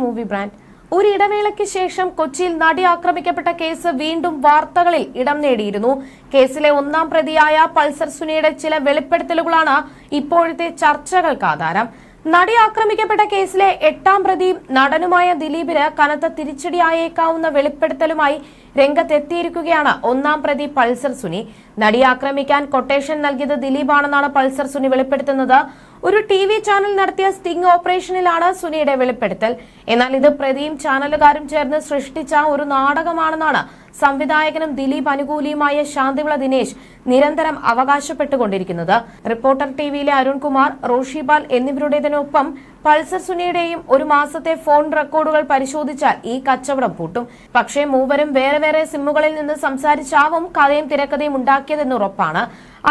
Movie brand ഒരു ഇടവേളയ്ക്ക് ശേഷം കൊച്ചിയിൽ നടി ആക്രമിക്കപ്പെട്ട കേസ് വീണ്ടും വാർത്തകളിൽ ഇടം നേടിയിരുന്നു. കേസിലെ ഒന്നാം പ്രതിയായ പൾസർ സുനിയുടെ ചില വെളിപ്പെടുത്തലുകളാണ് ഇപ്പോഴത്തെ ചർച്ചകൾക്ക് ആധാരം. നടി ആക്രമിക്കപ്പെട്ട കേസിലെ എട്ടാം പ്രതി നടനുമായ ദിലീപിന് കനത്ത തിരിച്ചടിയായേക്കാവുന്ന വെളിപ്പെടുത്തലുമായി രംഗത്തെത്തിയിരിക്കുകയാണ് ഒന്നാം പ്രതി പൾസർ സുനി. നടി ആക്രമിക്കാൻ കൊട്ടേഷൻ നൽകിയത് ദിലീപാണെന്നാണ് പൾസർ സുനി വെളിപ്പെടുത്തുന്നത്. ഒരു ടി വി ചാനൽ നടത്തിയ സ്റ്റിംഗ് ഓപ്പറേഷനിലാണ് സുനിയുടെ വെളിപ്പെടുത്തൽ. എന്നാൽ ഇത് പ്രതിയും ചാനലുകാരും ചേർന്ന് സൃഷ്ടിച്ച ഒരു നാടകമാണെന്നാണ് സംവിധായകനും ദിലീപ് അനുകൂലിയുമായ ശാന്തിവിള ദിനേശ് നിരന്തരം അവകാശപ്പെട്ടുകൊണ്ടിരിക്കുന്നത്. റിപ്പോർട്ടർ ടിവിയിലെ അരുൺകുമാർ റോഷിപാൽ എന്നിവരുടേതിനൊപ്പം പൾസർ സുനിയുടെയും ഒരു മാസത്തെ ഫോൺ റെക്കോർഡുകൾ പരിശോധിച്ചാൽ ഈ കച്ചവടം പൂട്ടും. പക്ഷേ മൂവരും വേറെ വേറെ സിമ്മുകളിൽ നിന്ന് സംസാരിച്ചാവും കഥയും തിരക്കഥയും ഉണ്ടാക്കിയതെന്ന് ഉറപ്പാണ്.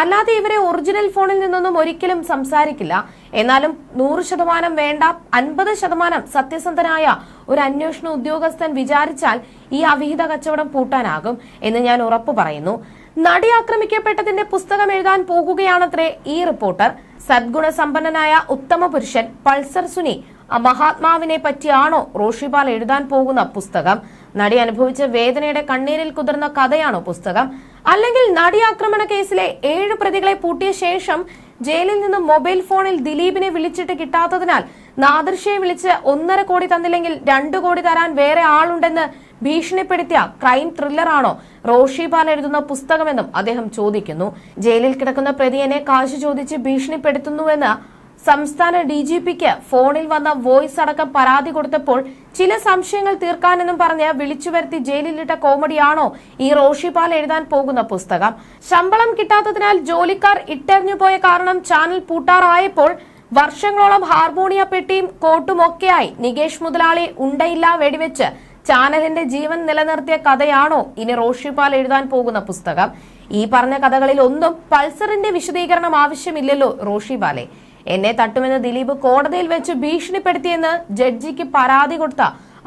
അല്ലാതെ ഇവരെ ഒറിജിനൽ ഫോണിൽ നിന്നൊന്നും ഒരിക്കലും സംസാരിക്കില്ല. എന്നാലും നൂറ് ശതമാനം വേണ്ട അൻപത് ശതമാനം സത്യസന്ധനായ ഒരു അന്വേഷണ ഉദ്യോഗസ്ഥൻ വിചാരിച്ചാൽ ഈ അവിഹിത കച്ചവടം പൂട്ടാനാകും എന്ന് ഞാൻ ഉറപ്പു പറയുന്നു. നടി ആക്രമിക്കപ്പെട്ടതിന്റെ പുസ്തകം എഴുതാൻ പോകുകയാണത്രേ ഈ റിപ്പോർട്ടർ. സദ്ഗുണസമ്പന്നനായ ഉത്തമ പുരുഷൻ പൾസർ സുനി മഹാത്മാവിനെ പറ്റിയാണോ റോഷിപാൽ എഴുതാൻ പോകുന്ന പുസ്തകം? നടി അനുഭവിച്ച വേദനയുടെ കണ്ണീരിൽ കുതിർന്ന കഥയാണോ പുസ്തകം? അല്ലെങ്കിൽ നടി ആക്രമണ കേസിലെ ഏഴ് പ്രതികളെ പൂട്ടിയ ശേഷം ജയിലിൽ നിന്ന് മൊബൈൽ ഫോണിൽ ദിലീപിനെ വിളിച്ചിട്ട് കിട്ടാത്തതിനാൽ നാദർഷയെ വിളിച്ച് ഒന്നര കോടി തന്നില്ലെങ്കിൽ രണ്ടു കോടി തരാൻ വേറെ ആളുണ്ടെന്ന് ഭീഷണിപ്പെടുത്തിയ ക്രൈം ത്രില്ലറാണോ റോഷി പാൽ എഴുതുന്ന പുസ്തകമെന്നും അദ്ദേഹം ചോദിക്കുന്നു. ജയിലിൽ കിടക്കുന്ന പ്രതിയെ കാശ് ചോദിച്ച് ഭീഷണിപ്പെടുത്തുന്നുവെന്ന് സംസ്ഥാന ഡി ജി പിക്ക് ഫോണിൽ വന്ന വോയിസ് അടക്കം പരാതി കൊടുത്തപ്പോൾ ചില സംശയങ്ങൾ തീർക്കാനെന്നും പറഞ്ഞ് വിളിച്ചു വരുത്തി ജയിലിലിട്ട കോമഡിയാണോ ഈ റോഷിപാൽ എഴുതാൻ പോകുന്ന പുസ്തകം. ശമ്പളം കിട്ടാത്തതിനാൽ ജോലിക്കാർ ഇട്ടെറിഞ്ഞു പോയ കാരണം ചാനൽ പൂട്ടാറായപ്പോൾ വർഷങ്ങളോളം ഹാർമോണിയ പെട്ടിയും കോട്ടുമൊക്കെയായി നികേഷ് മുതലാളി ഉണ്ടയില്ല വെടിവെച്ച് ചാനലിന്റെ ജീവൻ നിലനിർത്തിയ കഥയാണോ ഇനി റോഷിപാൽ എഴുതാൻ പോകുന്ന പുസ്തകം? ഈ പറഞ്ഞ കഥകളിൽ ഒന്നും പൾസറിന്റെ വിശദീകരണം ആവശ്യമില്ലല്ലോ റോഷിപാലെ. എന്നെ തട്ടുമെന്ന് ദിലീപ് കോടതിയിൽ വെച്ച് ഭീഷണിപ്പെടുത്തിയെന്ന് ജഡ്ജിക്ക് പരാതി കൊടുത്ത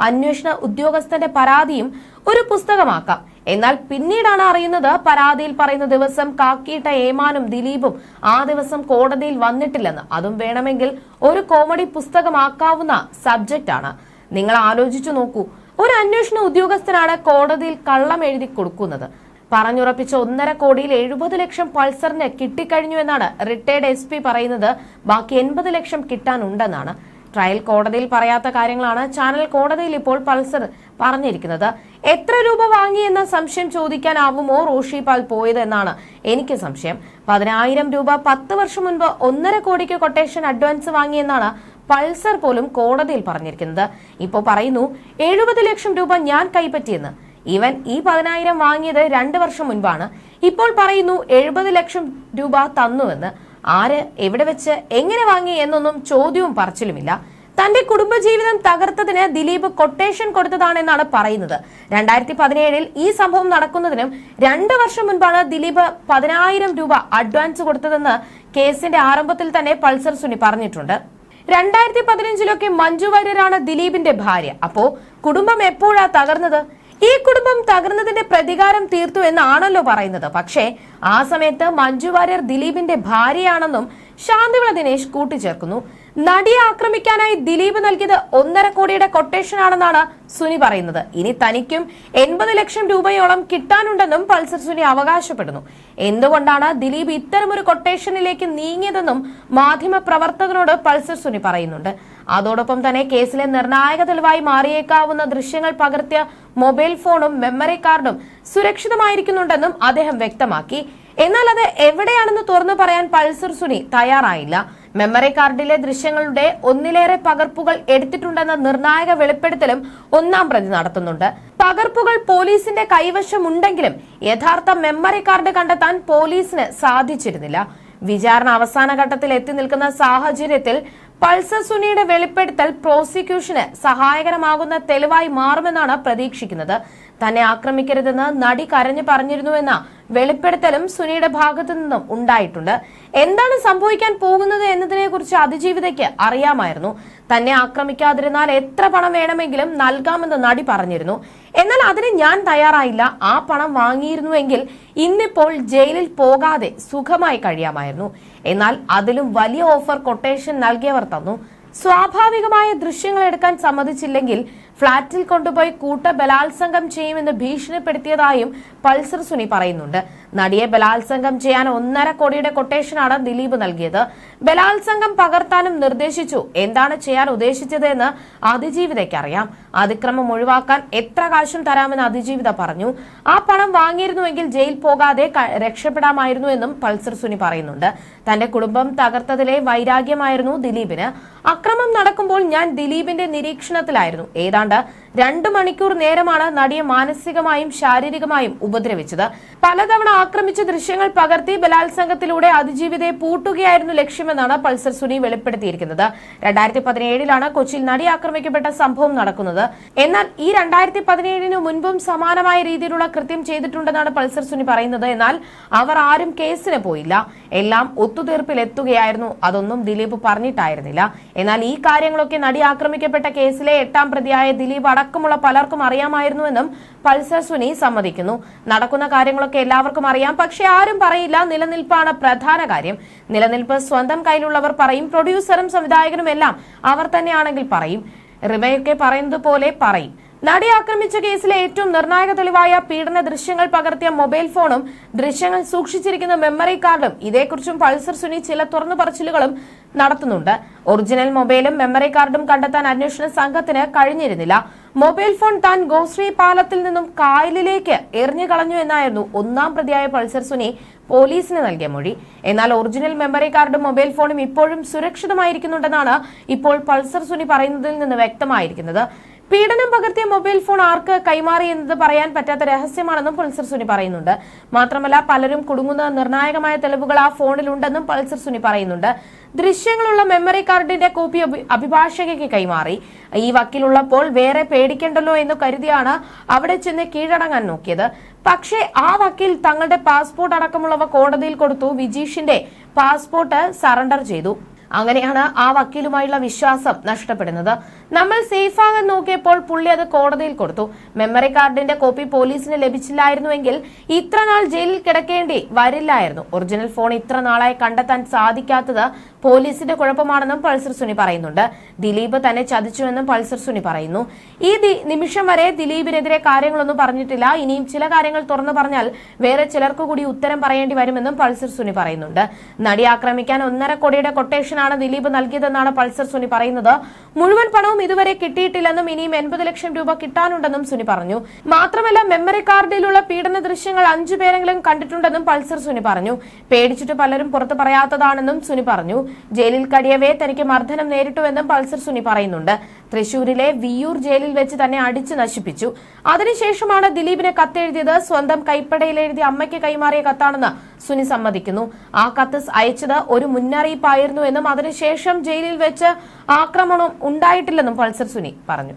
അന്വേഷണ ഉദ്യോഗസ്ഥന്റെ പരാതിയും ഒരു പുസ്തകമാക്കാം. എന്നാൽ പിന്നീടാണ് അറിയുന്നത് പരാതിയിൽ പറയുന്ന ദിവസം കാക്കിയിട്ട ഏമാനും ദിലീപും ആ ദിവസം കോടതിയിൽ വന്നിട്ടില്ലെന്ന്. അതും വേണമെങ്കിൽ ഒരു കോമഡി പുസ്തകമാക്കാവുന്ന സബ്ജക്റ്റ് ആണ്. നിങ്ങൾ ആലോചിച്ചു നോക്കൂ. ഒരു അന്വേഷണ ഉദ്യോഗസ്ഥനാണ് കോടതിയിൽ കള്ളം എഴുതി കൊടുക്കുന്നത്. പറഞ്ഞുറപ്പിച്ച ഒന്നര കോടിയിൽ എഴുപത് ലക്ഷം പൾസറിന് കിട്ടിക്കഴിഞ്ഞു എന്നാണ് റിട്ടയർഡ് എസ് പറയുന്നത്. ബാക്കി എൺപത് ലക്ഷം കിട്ടാനുണ്ടെന്നാണ്. ട്രയൽ കോടതിയിൽ പറയാത്ത കാര്യങ്ങളാണ് ചാനൽ കോടതിയിൽ ഇപ്പോൾ പൾസർ പറഞ്ഞിരിക്കുന്നത്. എത്ര രൂപ വാങ്ങി എന്ന സംശയം ചോദിക്കാനാവുമോ റോഷി പാൽ പോയത് എന്നാണ് എനിക്ക് സംശയം. പതിനായിരം രൂപ പത്ത് വർഷം മുൻപ് ഒന്നര കോടിക്ക് കൊട്ടേഷൻ അഡ്വാൻസ് വാങ്ങിയെന്നാണ് പൾസർ പോലും കോടതിയിൽ പറഞ്ഞിരിക്കുന്നത്. ഇപ്പോൾ പറയുന്നു എഴുപത് ലക്ഷം രൂപ ഞാൻ കൈപ്പറ്റിയെന്ന്. ഇവൻ ഈ പതിനായിരം വാങ്ങിയത് രണ്ട് വർഷം മുൻപാണ്. ഇപ്പോൾ പറയുന്നു എഴുപത് ലക്ഷം രൂപ തന്നുവെന്ന്. ആര് എവിടെ വെച്ച് എങ്ങനെ വാങ്ങി എന്നൊന്നും ചോദ്യവും പറച്ചിലുമില്ല. തന്റെ കുടുംബജീവിതം തകർത്തതിന് ദിലീപ് കൊട്ടേഷൻ കൊടുത്തതാണെന്നാണ് പറയുന്നത്. രണ്ടായിരത്തി പതിനേഴിൽ ഈ സംഭവം നടക്കുന്നതിനും രണ്ട് വർഷം മുൻപാണ് ദിലീപ് പതിനായിരം രൂപ അഡ്വാൻസ് കൊടുത്തതെന്ന് കേസിന്റെ ആരംഭത്തിൽ തന്നെ പൾസർ സുനി പറഞ്ഞിട്ടുണ്ട്. രണ്ടായിരത്തി പതിനഞ്ചിലൊക്കെ മഞ്ജു വാര്യരാണ് ദിലീപിന്റെ ഭാര്യ. അപ്പോ കുടുംബം എപ്പോഴാ തകർന്നത്? ഈ കുടുംബം തകർന്നതിന്റെ പ്രതികാരം തീർത്തു എന്നാണല്ലോ പറയുന്നത്. പക്ഷേ ആ സമയത്ത് മഞ്ജു വാര്യർ ദിലീപിന്റെ ഭാര്യയാണെന്നും ശാന്തിവിള ദിനേശ് കൂട്ടിച്ചേർക്കുന്നു. നടിയെ ആക്രമിക്കാനായി ദിലീപ് നൽകിയത് ഒന്നര കോടിയുടെ കൊട്ടേഷൻ ആണെന്നാണ് സുനി പറയുന്നത്. ഇനി തനിക്കും എൺപത് ലക്ഷം രൂപയോളം കിട്ടാനുണ്ടെന്നും പൾസർ സുനി അവകാശപ്പെടുന്നു. എന്തുകൊണ്ടാണ് ദിലീപ് ഇത്തരമൊരു കൊട്ടേഷനിലേക്ക് നീങ്ങിയതെന്നും മാധ്യമ പ്രവർത്തകനോട് പൾസർ സുനി പറയുന്നുണ്ട്. അതോടൊപ്പം തന്നെ കേസിലെ നിർണായക തെളിവായി മാറിയേക്കാവുന്ന ദൃശ്യങ്ങൾ പകർത്തിയ മൊബൈൽ ഫോണും മെമ്മറി കാർഡും സുരക്ഷിതമായിരിക്കുന്നുണ്ടെന്നും അദ്ദേഹം വ്യക്തമാക്കി. എന്നാൽ അത് എവിടെയാണെന്ന് തുറന്നു പറയാൻ പൾസർ സുനി തയ്യാറായില്ല. മെമ്മറി കാർഡിലെ ദൃശ്യങ്ങളുടെ ഒന്നിലേറെ പകർപ്പുകൾ എടുത്തിട്ടുണ്ടെന്ന നിർണായക വെളിപ്പെടുത്തലും ഒന്നാം പ്രതി നടത്തുന്നുണ്ട്. പകർപ്പുകൾ പോലീസിന്റെ കൈവശമുണ്ടെങ്കിലും യഥാർത്ഥ മെമ്മറി കാർഡ് കണ്ടെത്താൻ പോലീസിന് സാധിച്ചിരുന്നില്ല. വിചാരണ അവസാന ഘട്ടത്തിൽ എത്തി നിൽക്കുന്ന സാഹചര്യത്തിൽ പൾസർ സുനിയുടെ വെളിപ്പെടുത്തൽ പ്രോസിക്യൂഷന് സഹായകരമാകുന്ന തെളിവായി മാറുമെന്നാണ് പ്രതീക്ഷിക്കുന്നത്. തന്നെ ആക്രമിക്കരുതെന്ന് നടി കരഞ്ഞു പറഞ്ഞിരുന്നുവെന്ന വെളിപ്പെടുത്തലും സുനിയുടെ ഭാഗത്തു നിന്നും ഉണ്ടായിട്ടുണ്ട്. എന്താണ് സംഭവിക്കാൻ പോകുന്നത് എന്നതിനെ കുറിച്ച് അതിജീവിതയ്ക്ക് അറിയാമായിരുന്നു. തന്നെ ആക്രമിക്കാതിരുന്നാൽ എത്ര പണം വേണമെങ്കിലും നൽകാമെന്ന് നടി പറഞ്ഞിരുന്നു. എന്നാൽ അതിന് ഞാൻ തയ്യാറായില്ല. ആ പണം വാങ്ങിയിരുന്നുവെങ്കിൽ ഇന്നിപ്പോൾ ജയിലിൽ പോകാതെ സുഖമായി കഴിയാമായിരുന്നു. എന്നാൽ അതിലും വലിയ ഓഫർ കൊട്ടേഷൻ നൽകിയവർ തന്നു. സ്വാഭാവികമായ ദൃശ്യങ്ങൾ എടുക്കാൻ സമ്മതിച്ചില്ലെങ്കിൽ ഫ്ളാറ്റിൽ കൊണ്ടുപോയി കൂട്ട ബലാത്സംഗം ചെയ്യുമെന്ന് ഭീഷണിപ്പെടുത്തിയതായും പൾസർ സുനി പറയുന്നുണ്ട്. നടിയെ ബലാത്സംഗം ചെയ്യാൻ ഒന്നര കോടിയുടെ കൊട്ടേഷനാണ് ദിലീപ് നൽകിയത്. ബലാത്സംഗം പകർത്താനും നിർദ്ദേശിച്ചു. എന്താണ് ചെയ്യാൻ ഉദ്ദേശിച്ചതെന്ന് അതിജീവിതയ്ക്കറിയാം. അതിക്രമം ഒഴിവാക്കാൻ എത്ര കാശും തരാമെന്ന് അതിജീവിത പറഞ്ഞു. ആ പണം വാങ്ങിയിരുന്നുവെങ്കിൽ ജയിൽ പോകാതെ രക്ഷപ്പെടാമായിരുന്നു എന്നും പൾസർ സുനി പറയുന്നുണ്ട്. തന്റെ കുടുംബം തകർത്തതിലെ വൈരാഗ്യമായിരുന്നു ദിലീപിന്. അക്രമം നടക്കുമ്പോൾ ഞാൻ ദിലീപിന്റെ നിരീക്ഷണത്തിലായിരുന്നു. ഏതാണ്ട് രണ്ടു മണിക്കൂർ നേരമാണ് നടിയെ മാനസികമായും ശാരീരികമായും ഉപദ്രവിച്ചത്. പലതവണ ആക്രമിച്ച ദൃശ്യങ്ങൾ പകർത്തി ബലാത്സംഗത്തിലൂടെ അതിജീവിതയെ പൂട്ടുകയായിരുന്നു ലക്ഷ്യമെന്നാണ് പൾസർ സുനി വെളിപ്പെടുത്തിയിരിക്കുന്നത്. രണ്ടായിരത്തി പതിനേഴിലാണ് കൊച്ചിയിൽ നടി ആക്രമിക്കപ്പെട്ട സംഭവം നടക്കുന്നത്. എന്നാൽ ഈ രണ്ടായിരത്തി പതിനേഴിന് മുൻപും സമാനമായ രീതിയിലുള്ള കൃത്യം ചെയ്തിട്ടുണ്ടെന്നാണ് പൾസർ സുനി പറയുന്നത്. എന്നാൽ അവർ ആരും കേസിന് പോയില്ല. എല്ലാം ഒത്തുതീർപ്പിൽ എത്തുകയായിരുന്നു. അതൊന്നും ദിലീപ് പറഞ്ഞിട്ടായിരുന്നില്ല. എന്നാൽ ഈ കാര്യങ്ങളൊക്കെ നടി ആക്രമിക്കപ്പെട്ട കേസിലെ എട്ടാം പ്രതിയായ ദിലീപ് അടക്കമുള്ള പലർക്കും അറിയാമായിരുന്നുവെന്നും പൾസർ സുനി സമ്മതിക്കുന്നു. നടക്കുന്ന കാര്യങ്ങളൊക്കെ എല്ലാവർക്കും അറിയാം. പക്ഷെ ആരും പറയില്ല. നിലനിൽപ്പാണ് പ്രധാന കാര്യം. നിലനിൽപ്പ് സ്വന്തം കയ്യിലുള്ളവർ പറയും. പ്രൊഡ്യൂസറും സംവിധായകനും എല്ലാം അവർ തന്നെയാണെങ്കിൽ പറയും. റിമയൊക്കെ പറയുന്നത് പോലെ പറയും. നടി ആക്രമിച്ച കേസിലെ ഏറ്റവും നിർണായക തെളിവായ പീഡന ദൃശ്യങ്ങൾ പകർത്തിയ മൊബൈൽ ഫോണും ദൃശ്യങ്ങൾ സൂക്ഷിച്ചിരിക്കുന്ന മെമ്മറി കാർഡും ഇതേക്കുറിച്ചും പൾസർ സുനി ചില തുറന്നു പറച്ചിലുകളും നടത്തുന്നുണ്ട്. ഒറിജിനൽ മൊബൈലും മെമ്മറി കാർഡും കണ്ടെത്താൻ അന്വേഷണ സംഘത്തിന് കഴിഞ്ഞിരുന്നില്ല. മൊബൈൽ ഫോൺ താൻ ഗോശ്രീ പാലത്തിൽ നിന്നും കായലിലേക്ക് എറിഞ്ഞു കളഞ്ഞു എന്നായിരുന്നു ഒന്നാം പ്രതിയായ പൾസർ സുനി പോലീസിന് നൽകിയ മൊഴി. എന്നാൽ ഒറിജിനൽ മെമ്മറി കാർഡും മൊബൈൽ ഫോണും ഇപ്പോഴും സുരക്ഷിതമായിരിക്കുന്നുണ്ടെന്നാണ് ഇപ്പോൾ പൾസർ സുനി പറയുന്നതിൽ നിന്ന് വ്യക്തമായിരിക്കുന്നത്. പീഡനം പകർത്തിയ മൊബൈൽ ഫോൺ ആർക്ക് കൈമാറി എന്നത് പറയാൻ പറ്റാത്ത രഹസ്യമാണെന്നും പൾസർ സുനി പറയുന്നുണ്ട്. മാത്രമല്ല പലരും കുടുങ്ങുന്ന നിർണായകമായ തെളിവുകൾ ആ ഫോണിലുണ്ടെന്നും പൾസർ സുനി പറയുന്നുണ്ട്. ദൃശ്യങ്ങളുള്ള മെമ്മറി കാർഡിന്റെ കോപ്പി അഭി- അഭിഭാഷകയ്ക്ക് കൈമാറി. ഈ വക്കീലുള്ളപ്പോൾ വേറെ പേടിക്കണ്ടല്ലോ എന്ന് കരുതിയാണ് അവിടെ ചെന്ന് കീഴടങ്ങാൻ നോക്കിയത്. പക്ഷേ ആ വക്കീൽ തങ്ങളുടെ പാസ്പോർട്ട് അടക്കമുള്ളവ കോടതിയിൽ കൊടുത്തു. വിജീഷിന്റെ പാസ്പോർട്ട് സറണ്ടർ ചെയ്തു. അങ്ങനെയാണ് ആ വക്കീലുമായുള്ള വിശ്വാസം നഷ്ടപ്പെടുന്നത്. നമ്മൾ സേഫ് ആകാൻ നോക്കിയപ്പോൾ പുള്ളി അത് കോടതിയിൽ കൊടുത്തു. മെമ്മറി കാർഡിന്റെ കോപ്പി പോലീസിന് ലഭിച്ചില്ലായിരുന്നുവെങ്കിൽ ഇത്ര നാൾ ജയിലിൽ കിടക്കേണ്ടി വരില്ലായിരുന്നു. ഒറിജിനൽ ഫോൺ ഇത്ര നാളായി കണ്ടെത്താൻ സാധിക്കാത്തത് പോലീസിന്റെ കുഴപ്പമാണെന്നും പൾസർ സുനി പറയുന്നുണ്ട്. ദിലീപ് തന്നെ ചതിച്ചുവെന്നും പൾസർ സുനി പറയുന്നു. ഈ നിമിഷം വരെ ദിലീപിനെതിരെ കാര്യങ്ങളൊന്നും പറഞ്ഞിട്ടില്ല. ഇനിയും ചില കാര്യങ്ങൾ തുറന്നു പറഞ്ഞാൽ വേറെ ചിലർക്ക് കൂടി ഉത്തരം പറയേണ്ടി വരുമെന്നും പൾസർ സുനി പറയുന്നുണ്ട്. നടി ആക്രമിക്കാൻ ഒന്നര കോടിയുടെ കൊട്ടേഷനാണ് ദിലീപ് നൽകിയതെന്നാണ് പൾസർ സുനി പറയുന്നത്. മുഴുവൻ പണവും ഇതുവരെ കിട്ടിയിട്ടില്ലെന്നും ഇനിയും എൺപത് ലക്ഷം രൂപ കിട്ടാനുണ്ടെന്നും സുനി പറഞ്ഞു. മാത്രമല്ല മെമ്മറി കാർഡിലുള്ള പീഡന ദൃശ്യങ്ങൾ അഞ്ചു പേരെങ്കിലും കണ്ടിട്ടുണ്ടെന്നും പൾസർ സുനി പറഞ്ഞു. പേടിച്ചിട്ട് പലരും പുറത്തു പറയാത്തതാണെന്നും സുനി പറഞ്ഞു. ജയിലിൽ കഴിയവേ തനിക്ക് മർദ്ദനം നേരിട്ടുവെന്നും പൾസർ സുനി പറയുന്നുണ്ട്. തൃശൂരിലെ വിയൂർ ജയിലിൽ വെച്ച് തന്നെ അടിച്ചു നശിപ്പിച്ചു. അതിനുശേഷമാണ് ദിലീപിനെ കത്തെഴുതിയത്. സ്വന്തം കൈപ്പടയിൽ എഴുതി അമ്മയ്ക്ക് കൈമാറിയ കത്താണെന്ന് സുനി സമ്മതിക്കുന്നു. ആ കത്ത് അയച്ചത് ഒരു മുന്നറിയിപ്പായിരുന്നു എന്നും അതിനുശേഷം ജയിലിൽ വെച്ച് ആക്രമണം ഉണ്ടായിട്ടില്ലെന്നും പൾസർ സുനി പറഞ്ഞു.